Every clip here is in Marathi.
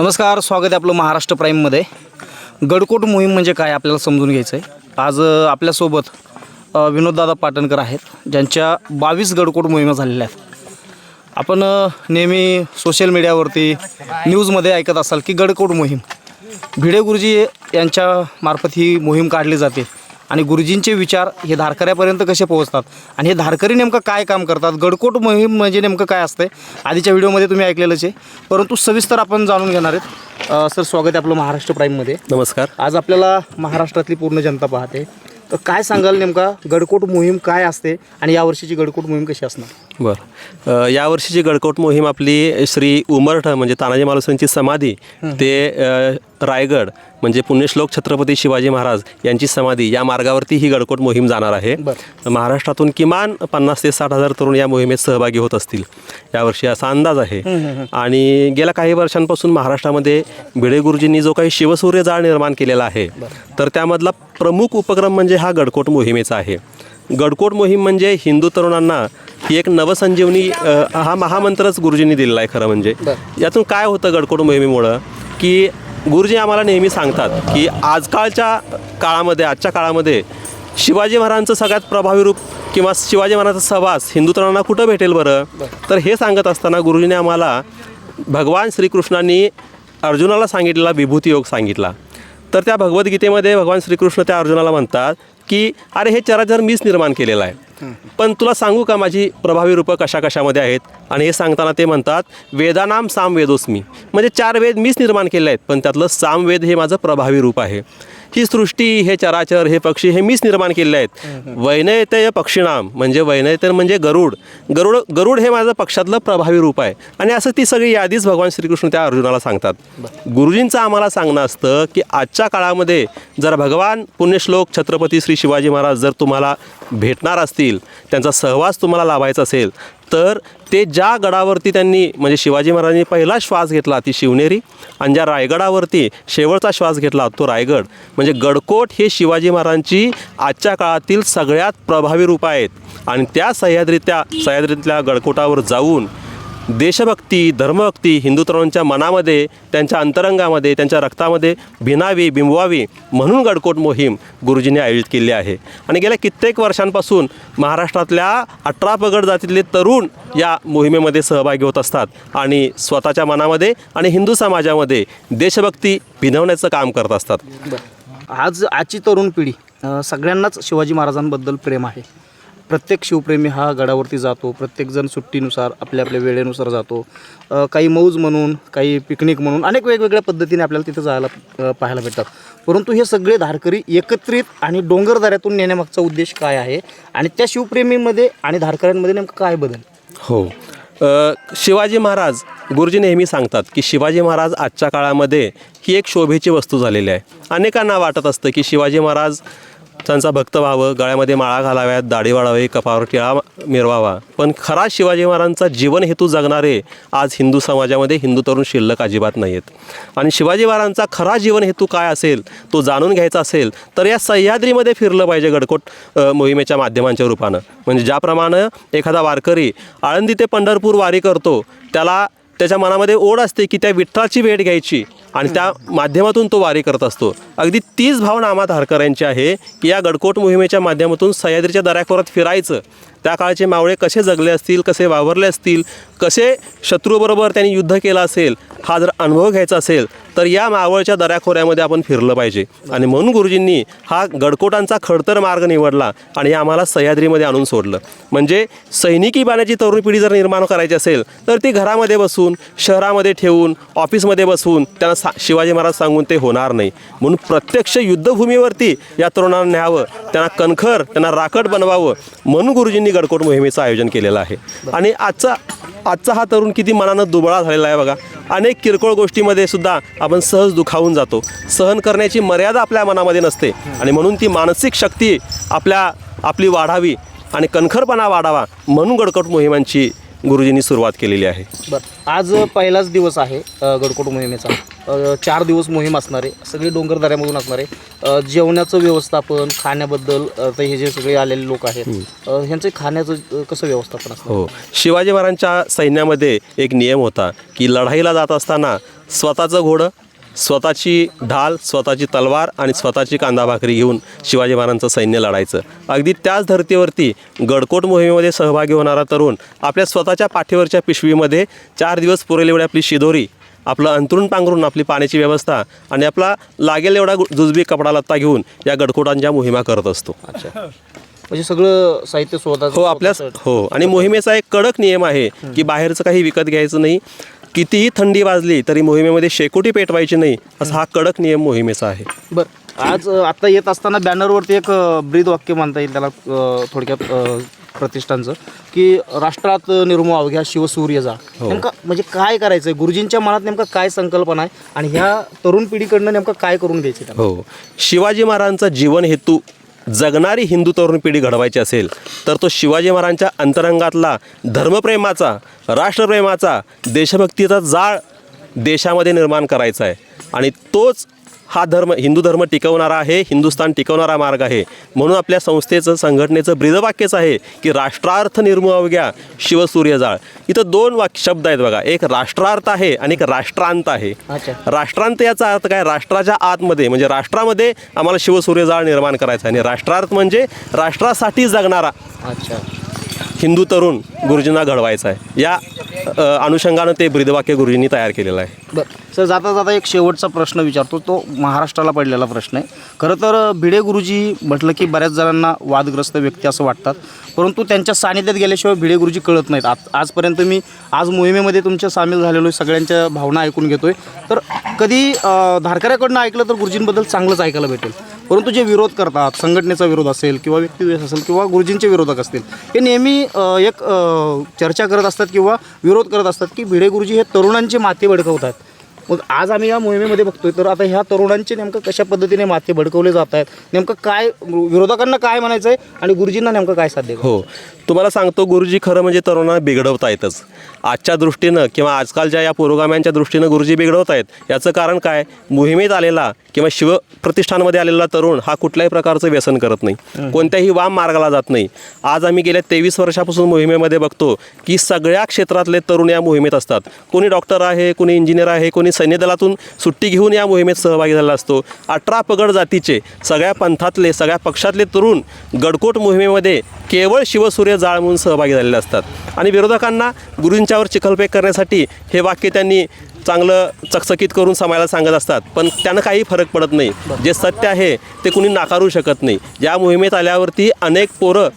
नमस्कार स्वागत आहे आपलं महाराष्ट्र प्राईममध्ये. गडकोट मोहीम म्हणजे काय आपल्याला समजून घ्यायचं आहे आज आपल्यासोबत विनोददादा पाटणकर आहेत ज्यांच्या बावीस गडकोट मोहिमा झालेल्या आहेत. आपण नेहमी सोशल मीडियावरती न्यूजमध्ये ऐकत असाल की गडकोट मोहीम. भिडे गुरुजी यांच्या मार्फत ही मोहीम काढली जाते. आणि गुरुजींचे विचार हे धारकऱ्यापर्यंत कसे पोहोचतात? आणि हे धारकरी नेमकं काय काम करतात? गडकोट मोहीम म्हणजे नेमकं काय असतं आधीच्या व्हिडिओमध्ये तुम्ही ऐकलेलंच आहे. परंतु सविस्तर आपण जाणून घेणार आहेत. सर स्वागत आहे आपलं महाराष्ट्र प्राईममध्ये. नमस्कार. आज आपल्याला महाराष्ट्रातली पूर्ण जनता पाहते. तर काय सांगाल नेमका गडकोट मोहीम काय असते? आणि यावर्षीची गडकोट मोहीम कशी असणार? बरं. यावर्षीची गडकोट मोहीम आपली श्री उमरठ म्हणजे तानाजी मालुसरेंची समाधी ते अ, रायगड म्हणजे पुण्यश्लोक छत्रपती शिवाजी महाराज यांची समाधी या मार्गावरती ही गडकोट मोहीम जाणार आहे. महाराष्ट्रातून किमान पन्नास ते साठ हजार तरुण या मोहिमेत सहभागी होत असतील. यावर्षी असा अंदाज आहे. आणि गेल्या काही वर्षांपासून महाराष्ट्रामध्ये भिडे गुरुजींनी जो काही शिवसूर्य जाळ निर्माण केलेला आहे तर त्यामधला प्रमुख उपक्रम म्हणजे हा गडकोट मोहिमेचा आहे. गडकोट मोहीम म्हणजे हिंदू तरुणांना ही एक नवसंजीवनी हा महामंत्रच गुरुजींनी दिलेला आहे खरं म्हणजे. यातून काय होतं गडकोट मोहिमेमुळं? की गुरुजी आम्हाला नेहमी सांगतात की आजकालच्या काळामध्ये आजच्या काळामध्ये शिवाजी महाराजांचं सगळ्यात प्रभावी रूप किंवा शिवाजी महाराजांचा सहवास हिंदू तरुणांना कुठं भेटेल बरं? तर हे सांगत असताना गुरुजीने आम्हाला भगवान श्रीकृष्णांनी अर्जुनाला सांगितलेला विभूती योग सांगितला. तर त्या भगवद्गीतेमध्ये भगवान श्रीकृष्ण त्या अर्जुनाला म्हणतात की अरे हे चराचर मीच निर्माण केलेलं आहे. पण तुला सांगू का माझी प्रभावी रूपं कशा कशामध्ये आहेत? आणि हे सांगताना ते म्हणतात वेदानाम सामवेदोस्मी. म्हणजे चार वेद मीच निर्माण केले आहेत पण त्यातलं सामवेद हे माझं प्रभावी रूप आहे. ही सृष्टी हे चराचर हे पक्षी हे मीच निर्माण केले आहेत. वैनयतय पक्षीणाम म्हणजे वैनयतय म्हणजे गरुड. गरुड गरुड हे माझं पक्षातलं प्रभावी रूप आहे. आणि असं ती सगळी यादीच भगवान श्रीकृष्ण त्या अर्जुनाला सांगतात. गुरुजींचं आम्हाला सांगणं असतं की आजच्या काळामध्ये जर भगवान पुण्यश्लोक छत्रपती श्री शिवाजी महाराज जर तुम्हाला भेटणार असतील त्यांचा सहवास तुम्हाला लाभायचा असेल तर ते ज्या गडावरती त्यांनी म्हणजे शिवाजी महाराजांनी पहिला श्वास घेतला ती शिवनेरी आणि ज्या रायगडावरती शेवटचा श्वास घेतला तो रायगड. म्हणजे गडकोट हे शिवाजी महाराजांची आजच्या काळातील सगळ्यात प्रभावी रूप आहेत. आणि त्या सह्याद्रीत्या सह्याद्रीतल्या गडकोटावर जाऊन देशभक्ती धर्मभक्ती हिंदू मनामध्ये त्यांच्या अंतरंगामध्ये त्यांच्या रक्तामध्ये भिनावी बिंबवावी म्हणून गडकोट मोहीम गुरुजींनी आयोजित केली आहे. आणि गेल्या कित्येक वर्षांपासून महाराष्ट्रातल्या अठरा पगड जातीतले तरुण या मोहिमेमध्ये सहभागी होत असतात. आणि स्वतःच्या मनामध्ये आणि हिंदू समाजामध्ये देशभक्ती भिनवण्याचं काम करत असतात. आज आजची तरुण पिढी सगळ्यांनाच शिवाजी महाराजांबद्दल प्रेम आहे. प्रत्येक शिवप्रेमी हा गडावरती जातो प्रत्येकजण सुट्टीनुसार आपल्या आपल्या वेळेनुसार जातो. काही मौज म्हणून काही पिकनिक म्हणून अनेक वेगवेगळ्या पद्धतीने आपल्याला तिथं जायला पाहायला भेटतात. परंतु हे सगळे धारकरी एकत्रित आणि डोंगरदऱ्यातून नेण्यामागचा उद्देश काय आहे? आणि त्या शिवप्रेमीमध्ये आणि धारकऱ्यांमध्ये नेमकं काय बदल? हो. शिवाजी महाराज गुरुजी नेहमी सांगतात की शिवाजी महाराज आजच्या काळामध्ये ही एक शोभेची वस्तू झालेली आहे. अनेकांना वाटत असतं की शिवाजी महाराज त्यांचा भक्त व्हावं गळ्यामध्ये माळा घालाव्यात दाढी वाढावी कपावर टिळा मिरवावा. पण खरा शिवाजी महाराजांचा जीवन हेतू जगणारे आज हिंदू समाजामध्ये हिंदू तरुण शिल्लक अजिबात नाही आहेत आणि शिवाजी महाराजांचा खरा जीवन हेतू काय असेल तो जाणून घ्यायचा असेल तर या सह्याद्रीमध्ये फिरलं पाहिजे गडकोट मोहिमेच्या माध्यमांच्या रूपानं. म्हणजे ज्याप्रमाणे एखादा वारकरी आळंदी ते पंढरपूर वारी करतो त्याला त्याच्या मनामध्ये ओढ असते की त्या विठ्ठलाची भेट घ्यायची आणि त्या माध्यमातून तो वारी करत असतो. अगदी तीच भावना आम्हा धारकऱ्यांची आहे की या गडकोट मोहिमेच्या माध्यमातून सह्याद्रीच्या दऱ्याखोरात फिरायचं. त्या काळचे मावळे कसे जगले असतील कसे वावरले असतील कसे शत्रूबरोबर त्यांनी युद्ध केलं असेल हा जर अनुभव घ्यायचा असेल तर या मावळच्या दऱ्याखोऱ्यामध्ये आपण फिरलं पाहिजे. आणि म्हणून गुरुजींनी हा गडकोटांचा खडतर मार्ग निवडला आणि आम्हाला सह्याद्रीमध्ये आणून सोडलं. म्हणजे सैनिकी बाण्याची तरुण पिढी जर निर्माण करायची असेल तर ती घरामध्ये बसून शहरामध्ये ठेवून ऑफिसमध्ये बसून त्यांना सा शिवाजी महाराज सांगून ते होणार नाही. म्हणून प्रत्यक्ष युद्धभूमीवरती या तरुणांना न्यावं त्यांना कणखर त्यांना राखट बनवावं म्हणून गुरुजींनी गडकोट मोहिमेचं आयोजन केलेलं आहे. आणि आजचा आजचा हा तरुण किती मनानं दुबळा झालेला आहे बघा. अनेक किरकोळ गोष्टीमध्ये सुद्धा आपण सहज दुखावून जातो. सहन करण्याची मर्यादा आपल्या मनामध्ये नसते. आणि म्हणून ती मानसिक शक्ती आपल्या आपली वाढावी आणि कणखरपणा वाढावा म्हणून गडकोट मोहिमांची गुरुजींनी सुरुवात केलेली आहे. बरं. आज पहिलाच दिवस आहे अ, गडकोट मोहिमेचा. अ, चार दिवस मोहीम असणार आहे सगळी डोंगरदऱ्यामधून असणार आहे. अ, जेवणाचं व्यवस्थापन खाण्याबद्दल अ, ते हे जे सगळे आलेले लोक आहेत अ, ह्यांचं खाण्याचं अ, कसं व्यवस्थापन असणार? हो. शिवाजी महाराजांच्या सैन्यामध्ये एक नियम होता की लढाईला जात असताना स्वतःचं घोडं स्वतःची ढाल स्वतःची तलवार आणि स्वतःची कांदा भाकरी घेऊन शिवाजी महाराजांचं सैन्य लढायचं. अगदी त्याच धर्तीवरती गडकोट मोहिमेमध्ये सहभागी होणारा तरुण आपल्या स्वतःच्या पाठीवरच्या पिशवीमध्ये चार दिवस पुरेल एवढी आपली शिदोरी आपलं अंतरुण पांघरून आपली पाण्याची व्यवस्था आणि आपला लागेल एवढा जुजबी कपडा लत्ता घेऊन या गडकोटांच्या मोहिमा करत असतो. अच्छा. म्हणजे सगळं साहित्य स्वतः हो आपल्या हो आणि मोहिमेचा एक कडक नियम आहे की बाहेरचं काही विकत घ्यायचं नाही. कितीही थंडी वाजली तरी मोहिमेमध्ये शेकोटी पेटवायची नाही असा हा कडक नियम मोहिमेचा आहे. बरं आज अ, आता येत असताना बॅनरवरती एक अ, ब्रीद वाक्य मानता येईल त्याला अ, थोडक्यात अ, प्रतिष्ठानचं की राष्ट्रात निर्मो अवघ्या शिवसूर्य जा. नेमका म्हणजे काय करायचं गुरुजींच्या मनात नेमका काय संकल्पना आहे? आणि ह्या तरुण पिढीकडनं नेमकं काय करून घ्यायचं? हो. शिवाजी महाराजांचा जीवन हेतू जगणारी हिंदू तरुण पिढी घडवायची असेल तर तो शिवाजी महाराजांच्या अंतरंगातला धर्मप्रेमाचा राष्ट्रप्रेमाचा देशभक्तीचा जाळ देशामध्ये निर्माण करायचा आहे. आणि तोच हा धर्म हिंदू धर्म टिकवणारा आहे हिंदुस्थान टिकवणारा मार्ग आहे. म्हणून आपल्या संस्थेचं संघटनेचं ब्रीदवाक्यच आहे की राष्ट्रार्थ निर्मू अवघ्या शिवसूर्यजाळ इथं दोन वाक्य शब्द आहेत बघा. एक राष्ट्रार्थ आहे आणि एक राष्ट्रांत आहे. राष्ट्रांत याचा अर्थ काय? राष्ट्राच्या आतमध्ये म्हणजे राष्ट्रामध्ये आम्हाला शिवसूर्यजाळ निर्माण करायचा आहे. आणि राष्ट्रार्थ म्हणजे राष्ट्रासाठी जगणारा अच्छा. हिंदू तरुण गुरुजींना घडवायचा आहे. या अनुषंगानं ते ब्रीदवाक्य गुरुजींनी तयार केलेलं आहे. बरं. सर जाता जाता एक शेवटचा प्रश्न विचारतो. तो महाराष्ट्राला पडलेला प्रश्न आहे. खरं तर भिडे गुरुजी म्हटलं की बऱ्याच जणांना वादग्रस्त व्यक्ती असं वाटतात. परंतु त्यांच्या सानिध्यात गेल्याशिवाय भिडे गुरुजी कळत नाहीत. आज आजपर्यंत मी आज मोहिमेमध्ये तुमच्या सामील झालेलो आहे सगळ्यांच्या भावना ऐकून घेतोय. तर कधी धारकऱ्याकडनं ऐकलं तर गुरुजींबद्दल चांगलंच ऐकायला भेटेल. परंतु जे विरोध करतात संघटनेचा विरोध असेल किंवा व्यक्तिद्वेष असेल किंवा गुरुजींचे विरोधक असतील हे नेहमी एक चर्चा करत असतात किंवा विरोध करत असतात की भिडे गुरुजी हे तरुणांचे माते भडकवतात. मग आज आम्ही या मोहिमेमध्ये बघतोय तर आता ह्या तरुणांचे नेमकं कशा पद्धतीने माते भडकवले जात आहेत नेमकं काय विरोधकांना काय म्हणायचं आहे आणि गुरुजींना नेमकं काय साध्य हो. तुम्हाला सांगतो गुरुजी खरं म्हणजे तरुणांना बिघडवता येतच. आजच्या दृष्टीनं किंवा आजकालच्या या पुरोगाम्यांच्या दृष्टीनं गुरुजी बिघडवत आहेत याचं कारण काय? मोहिमेत आलेला किंवा शिवप्रतिष्ठानमध्ये आलेला तरुण हा कुठल्याही प्रकारचं व्यसन करत नाही. कोणत्याही वाम मार्गाला जात नाही. आज आम्ही गेल्या तेवीस वर्षापासून मोहिमेमध्ये बघतो की सगळ्या क्षेत्रातले तरुण या मोहिमेत असतात. कोणी डॉक्टर आहे कोणी इंजिनियर आहे कोणी सैन्य दलातून सुट्टी घेऊन या मोहिमेत सहभागी झालेला असतो. अठरा पगड जातीचे सगळ्या पंथातले सगळ्या पक्षातले तरुण गडकोट मोहिमेमध्ये केवळ शिवसूर्य जाळ म्हणून सहभागी झालेले असतात. आणि विरोधकांना गुरुंच्यावर चिखलफेक करण्यासाठी हे वाक्य त्यांनी चांगलं चकचकीत करून समाजाला सांगत असतात. पण त्यानं काही फरक पडत नाही. जे सत्य आहे ते कुणी नाकारू शकत नाही. या मोहिमेत आल्यावरती अनेक पोरं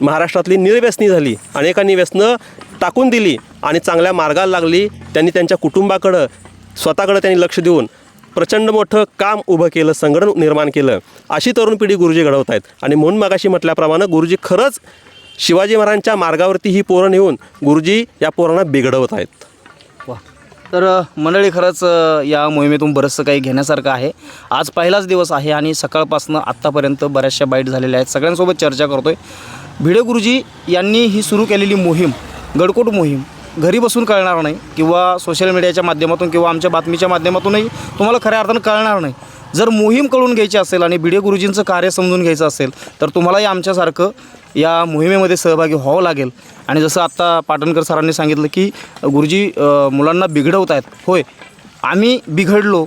महाराष्ट्रातली निर्व्यसनी झाली. अनेकांनी व्यसनं टाकून दिली आणि चांगल्या मार्गाला लागली. त्यांनी त्यांच्या कुटुंबाकडं स्वतःकडं त्यांनी लक्ष देऊन प्रचंड मोठं काम उभं केलं संघटन निर्माण केलं. अशी तरुण पिढी गुरुजी घडवत आहेत. आणि म्हणून मगाशी म्हटल्याप्रमाणे गुरुजी खरंच शिवाजी महाराजांच्या मार्गावरती ही पोरं नेऊन गुरुजी या पोरांना बिघडवत आहेत. वा. तर मंडळी खरंच या मोहिमेतून बरंचसं काही घेण्यासारखं आहे. आज पहिलाच दिवस आहे आणि सकाळपासून आत्तापर्यंत बऱ्याचशा बाईट झालेल्या आहेत. सगळ्यांसोबत चर्चा करतोय. भिडे गुरुजी यांनी ही सुरू केलेली मोहीम गडकोट मोहीम घरी बसून कळणार नाही किंवा सोशल मीडियाच्या माध्यमातून किंवा आमच्या बातमीच्या माध्यमातूनही तुम्हाला खऱ्या अर्थानं कळणार नाही. जर मोहीम कळून घ्यायची असेल आणि भिडे गुरुजींचं कार्य समजून घ्यायचं असेल तर तुम्हालाही आमच्यासारखं या मोहिमेमध्ये सहभागी व्हावं लागेल. आणि जसं आत्ता पाटणकर सरांनी सांगितलं की गुरुजी मुलांना बिघडवत आहेत. होय आम्ही बिघडलो.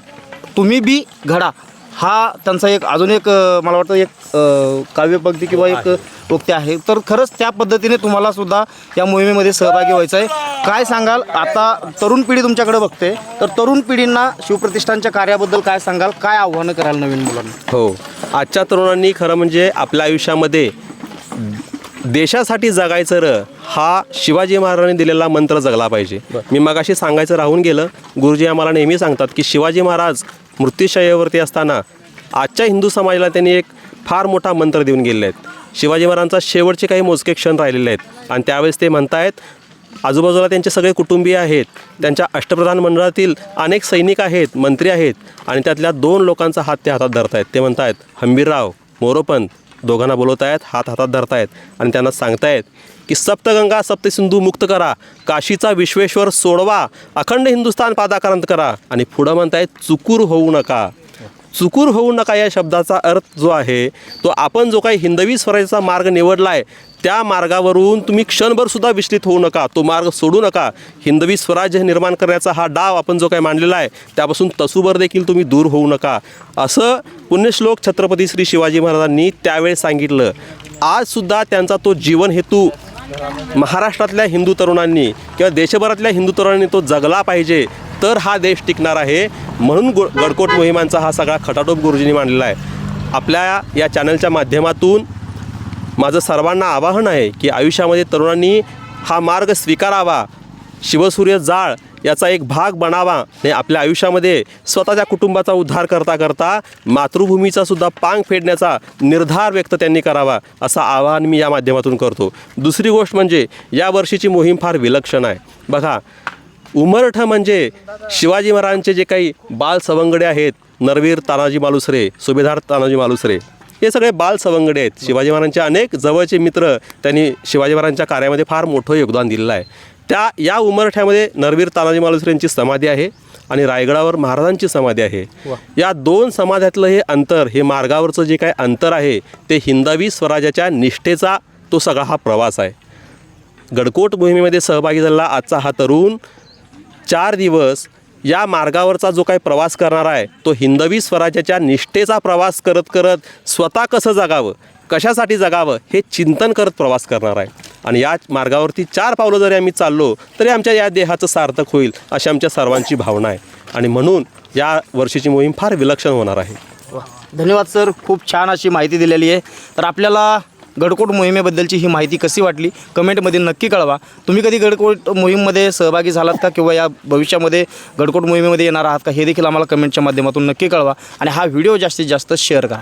तुम्ही बी घडा. हा त्यांचा एक अजून एक मला वाटतं एक काव्यपंक्ती किंवा एक उक्ती आहे. तर खरंच त्या पद्धतीने तुम्हाला सुद्धा या मोहिमेमध्ये सहभागी व्हायचं आहे. काय सांगाल? आता तरुण पिढी तुमच्याकडे बघते. तर तरुण पिढींना शिवप्रतिष्ठानच्या कार्याबद्दल काय सांगाल? काय आव्हानं कराल नवीन मुलांना? हो. आजच्या तरुणांनी खरं म्हणजे आपल्या आयुष्यामध्ये देशासाठी जगायचं र हा शिवाजी महाराजांनी दिलेला मंत्र जगला पाहिजे. मी मगाशी सांगायचं राहून गेलं गुरुजी आम्हाला नेहमी सांगतात की शिवाजी महाराज मृत्यूशय्यावरती असताना आजच्या हिंदू समाजाला त्यांनी एक फार मोठा मंत्र देऊन गेलेले आहेत. शिवाजी महाराजांचा शेवटचे काही मोजके क्षण राहिलेले आहेत. आणि त्यावेळेस ते म्हणतायत आजूबाजूला त्यांचे सगळे कुटुंबीय आहेत त्यांच्या अष्टप्रधान मंडळातील अनेक सैनिक आहेत मंत्री आहेत आणि त्यातल्या दोन लोकांचा हात ते हातात धरतायत. ते म्हणतायत हंबीरराव मोरोपंत दोघांना बोलवत आहेत हात हातात धरतायत आणि त्यांना सांगतायत की सप्तगंगा सप्तसिंधू मुक्त करा काशीचा विश्वेश्वर सोडवा अखंड हिंदुस्थान पादाक्रांत करा आणि पुढं म्हणतायत चुकूर होऊ नका. चुकूर होऊ नका या शब्दाचा अर्थ जो आहे तो आपण जो काही हिंदवी स्वराज्याचा मार्ग निवडला आहे त्या मार्गावरून तुम्ही क्षणभरसुद्धा विचलित होऊ नका तो मार्ग सोडू नका. हिंदवी स्वराज्य निर्माण करण्याचा हा डाव आपण जो काही मांडलेला आहे त्यापासून तसूभर देखील तुम्ही दूर होऊ नका. असं पुण्यश्लोक छत्रपती श्री शिवाजी महाराजांनी त्यावेळेस सांगितलं. आजसुद्धा त्यांचा तो जीवन हेतू महाराष्ट्रातल्या हिंदू तरुणांनी किंवा देशभरातल्या हिंदू तरुणांनी तो जगला पाहिजे तर हा देश टिकणार आहे म्हणून गो गडकोट मोहिमांचा हा सगळा खटाटोप गुरुजींनी मांडलेला आहे. आपल्या या चॅनलच्या माध्यमातून माझं सर्वांना आवाहन आहे की आयुष्यामध्ये तरुणांनी हा मार्ग स्वीकारावा शिवसूर्य जाळ याचा एक भाग बनावा आणि आपल्या आयुष्यामध्ये स्वतःच्या कुटुंबाचा उद्धार करता करता मातृभूमीचा सुद्धा पांग फेडण्याचा निर्धार व्यक्त त्यांनी करावा असं आवाहन मी या माध्यमातून करतो. दुसरी गोष्ट म्हणजे या वर्षीची मोहीम फार विलक्षण आहे. बघा उमरठ म्हणजे शिवाजी महाराजांचे जे काही बाल सवंगडे आहेत नरवीर तानाजी मालुसरे सुभेदार तानाजी मालुसरे हे सगळे बाल सवंगडे आहेत. शिवाजी महाराजांचे अनेक जवळचे मित्र त्यांनी शिवाजी महाराजांच्या कार्यामध्ये फार मोठं योगदान दिलेलं आहे. त्या या उमरठ्यामध्ये नरवीर तानाजी मालुसरे यांची समाधी आहे आणि रायगडावर महाराजांची समाधी आहे. या दोन समाध्यातलं हे अंतर हे मार्गावरचं जे काही अंतर आहे ते हिंदवी स्वराज्याच्या निष्ठेचा तो सगळा हा प्रवास आहे. गडकोट मोहिमेमध्ये सहभागी झालेला आजचा हा तरुण चार दिवस या मार्गावरचा जो काही प्रवास करणार आहे तो हिंदवी स्वराज्याच्या निष्ठेचा प्रवास करत करत स्वतः कसं जगावं कशासाठी जगावं हे चिंतन करत प्रवास करणार आहे. आणि या मार्गावरती चार पावलं जरी आम्ही चाललो तरी आमच्या या देहाचं सार्थक होईल अशी आमच्या सर्वांची भावना आहे. आणि म्हणून या वर्षीची मोहीम फार विलक्षण होणार आहे. धन्यवाद सर. खूप छान अशी माहिती दिलेली आहे. तर आपल्याला गडकोट मोहिमेबद्दलची ही माहिती कशी वाटली? कमेंटमध्ये नक्की कळवा. तुम्ही कधी गडकोट मोहीममध्ये सहभागी झालात का किंवा या भविष्यामध्ये गडकोट मोहिमेमध्ये येणार आहात का हे देखील आम्हाला कमेंटच्या माध्यमातून नक्की कळवा. आणि हा व्हिडिओ जास्तीत जास्त शेअर करा.